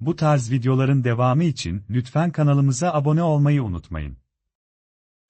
Bu tarz videoların devamı için lütfen kanalımıza abone olmayı unutmayın.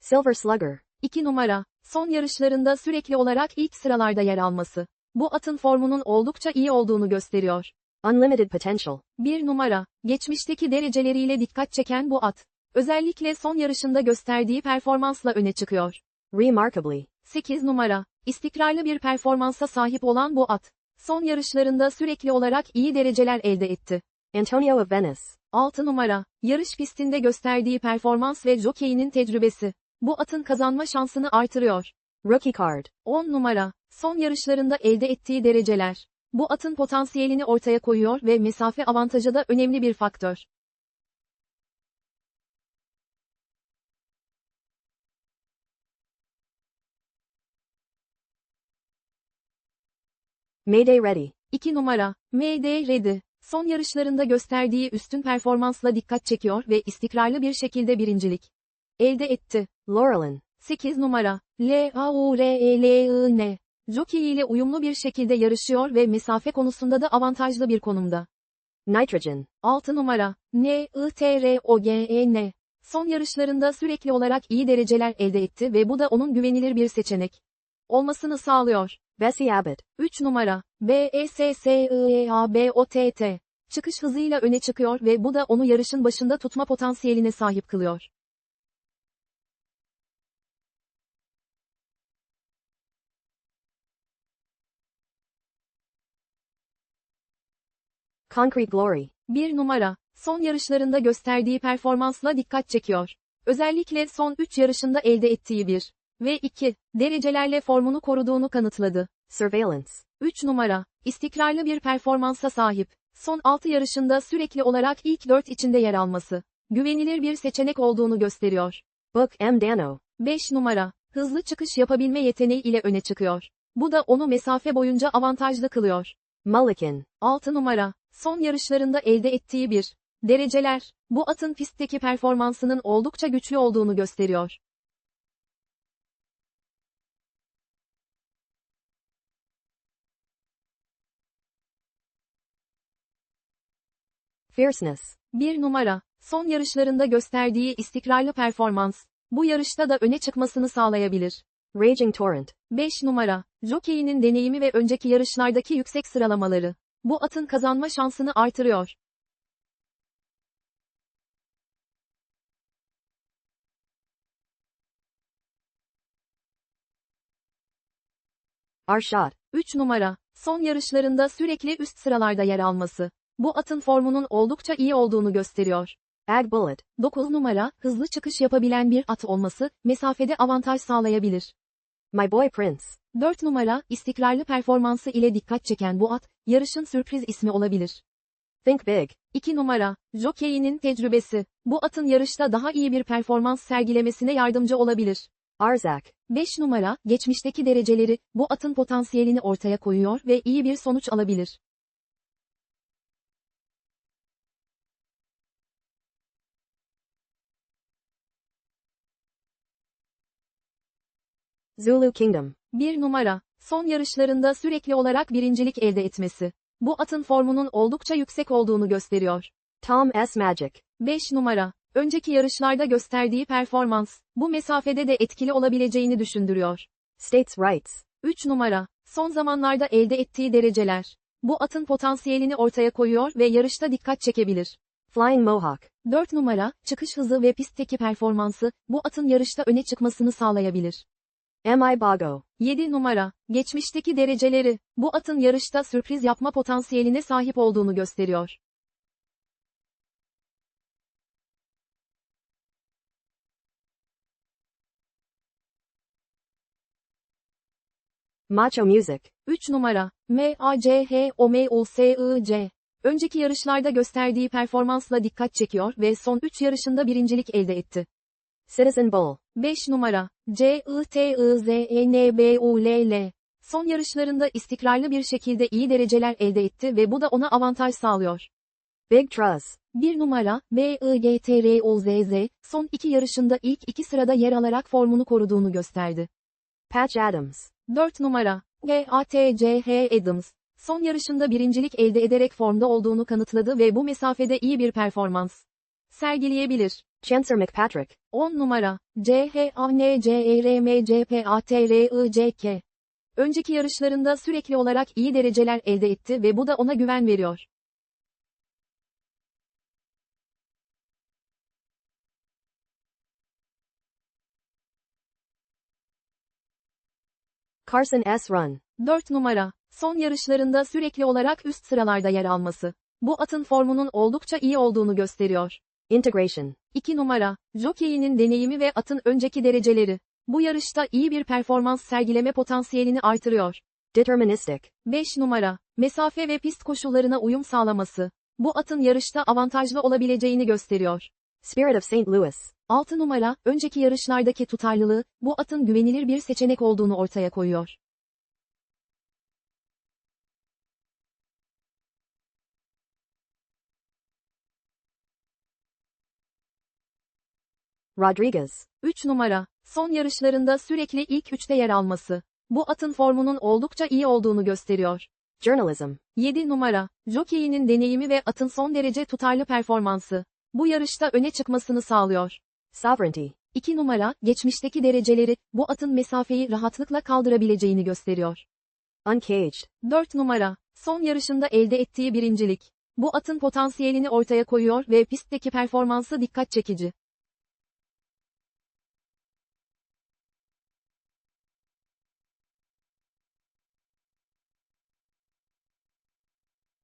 Silver Slugger. 2 numara, son yarışlarında sürekli olarak ilk sıralarda yer alması. Bu atın formunun oldukça iyi olduğunu gösteriyor. Unlimited Potential. 1 numara, geçmişteki dereceleriyle dikkat çeken bu at. Özellikle son yarışında gösterdiği performansla öne çıkıyor. Remarkably. 8 numara, istikrarlı bir performansa sahip olan bu at. Son yarışlarında sürekli olarak iyi dereceler elde etti. Antonio of Venice. 6 numara, yarış pistinde gösterdiği performans ve jokeyinin tecrübesi. Bu atın kazanma şansını artırıyor. Rookie Card. 10 numara, son yarışlarında elde ettiği dereceler. Bu atın potansiyelini ortaya koyuyor ve mesafe avantajı da önemli bir faktör. Mayday Ready. 2 numara, MD Ready. Son yarışlarında gösterdiği üstün performansla dikkat çekiyor ve istikrarlı bir şekilde birincilik elde etti. Laurelin. 8 numara, L-A-U-R-E-L-I-N. Jockey ile uyumlu bir şekilde yarışıyor ve mesafe konusunda da avantajlı bir konumda. Nitrogen. 6 numara, N-I-T-R-O-G-E-N. Son yarışlarında sürekli olarak iyi dereceler elde etti ve bu da onun güvenilir bir seçenek olmasını sağlıyor. Bessie Abbott. 3 numara, E B-E-S-S-I-E-A-B-O-T-T. Çıkış hızıyla öne çıkıyor ve bu da onu yarışın başında tutma potansiyeline sahip kılıyor. Concrete Glory. 1 numara, son yarışlarında gösterdiği performansla dikkat çekiyor. Özellikle son 3 yarışında elde ettiği 1 ve 2 derecelerle formunu koruduğunu kanıtladı. Surveillance. 3 numara, istikrarlı bir performansa sahip. Son 6 yarışında sürekli olarak ilk 4 içinde yer alması, güvenilir bir seçenek olduğunu gösteriyor. Book M. Dano. 5 numara, hızlı çıkış yapabilme yeteneği ile öne çıkıyor. Bu da onu mesafe boyunca avantajlı kılıyor. Mulligan. 6 numara, son yarışlarında elde ettiği bir dereceler, bu atın pistteki performansının oldukça güçlü olduğunu gösteriyor. Fierceness. 1 numara, son yarışlarında gösterdiği istikrarlı performans, bu yarışta da öne çıkmasını sağlayabilir. Raging Torrent. 5 numara, jokeyinin deneyimi ve önceki yarışlardaki yüksek sıralamaları, bu atın kazanma şansını artırıyor. Arshad. 3 numara, son yarışlarında sürekli üst sıralarda yer alması, bu atın formunun oldukça iyi olduğunu gösteriyor. Ag Bullet. 9 numara, hızlı çıkış yapabilen bir at olması, mesafede avantaj sağlayabilir. My Boy Prince. 4 numara, istikrarlı performansı ile dikkat çeken bu at, yarışın sürpriz ismi olabilir. Think Big. 2 numara, jokeyinin tecrübesi, bu atın yarışta daha iyi bir performans sergilemesine yardımcı olabilir. Arzak. 5 numara, geçmişteki dereceleri, bu atın potansiyelini ortaya koyuyor ve iyi bir sonuç alabilir. Zulu Kingdom. 1 numara, son yarışlarında sürekli olarak birincilik elde etmesi. Bu atın formunun oldukça yüksek olduğunu gösteriyor. Tom S. Magic. 5 numara, önceki yarışlarda gösterdiği performans, bu mesafede de etkili olabileceğini düşündürüyor. States Rights. 3 numara, son zamanlarda elde ettiği dereceler. Bu atın potansiyelini ortaya koyuyor ve yarışta dikkat çekebilir. Flying Mohawk. 4 numara, çıkış hızı ve pistteki performansı, bu atın yarışta öne çıkmasını sağlayabilir. M.I. Bago. 7 numara, geçmişteki dereceleri, bu atın yarışta sürpriz yapma potansiyeline sahip olduğunu gösteriyor. Macho Music. 3 numara, M-A-C-H-O-M-U-S-I-C. Önceki yarışlarda gösterdiği performansla dikkat çekiyor ve son 3 yarışında birincilik elde etti. Citizen Bull. 5 numara, C-I-T-I-Z-E-N-B-U-L-L. Son yarışlarında istikrarlı bir şekilde iyi dereceler elde etti ve bu da ona avantaj sağlıyor. Big Truz. 1 numara, B-I-G-T-R-O-Z-Z, son iki yarışında ilk iki sırada yer alarak formunu koruduğunu gösterdi. Patch Adams. 4 numara, G-A-T-C-H Adams, Son yarışında birincilik elde ederek formda olduğunu kanıtladı ve bu mesafede iyi bir performans sergileyebilir. Chancer McPatrick. 10 numara, C H A N C E R M C P A T R I C K. Önceki yarışlarında sürekli olarak iyi dereceler elde etti ve bu da ona güven veriyor. Carson S. Run. 4 numara, son yarışlarında sürekli olarak üst sıralarda yer alması. Bu atın formunun oldukça iyi olduğunu gösteriyor. Integration. 2 numara, jokeyinin deneyimi ve atın önceki dereceleri. Bu yarışta iyi bir performans sergileme potansiyelini artırıyor. Deterministic. 5 numara, mesafe ve pist koşullarına uyum sağlaması. Bu atın yarışta avantajlı olabileceğini gösteriyor. Spirit of St. Louis. 6 numara, önceki yarışlardaki tutarlılığı, bu atın güvenilir bir seçenek olduğunu ortaya koyuyor. Rodriguez. 3 numara, son yarışlarında sürekli ilk üçte yer alması. Bu atın formunun oldukça iyi olduğunu gösteriyor. Journalism. 7 numara, jokeyinin deneyimi ve atın son derece tutarlı performansı. Bu yarışta öne çıkmasını sağlıyor. Sovereignty. 2 numara, geçmişteki dereceleri, bu atın mesafeyi rahatlıkla kaldırabileceğini gösteriyor. Uncaged. 4 numara, son yarışında elde ettiği birincilik. Bu atın potansiyelini ortaya koyuyor ve pistteki performansı dikkat çekici.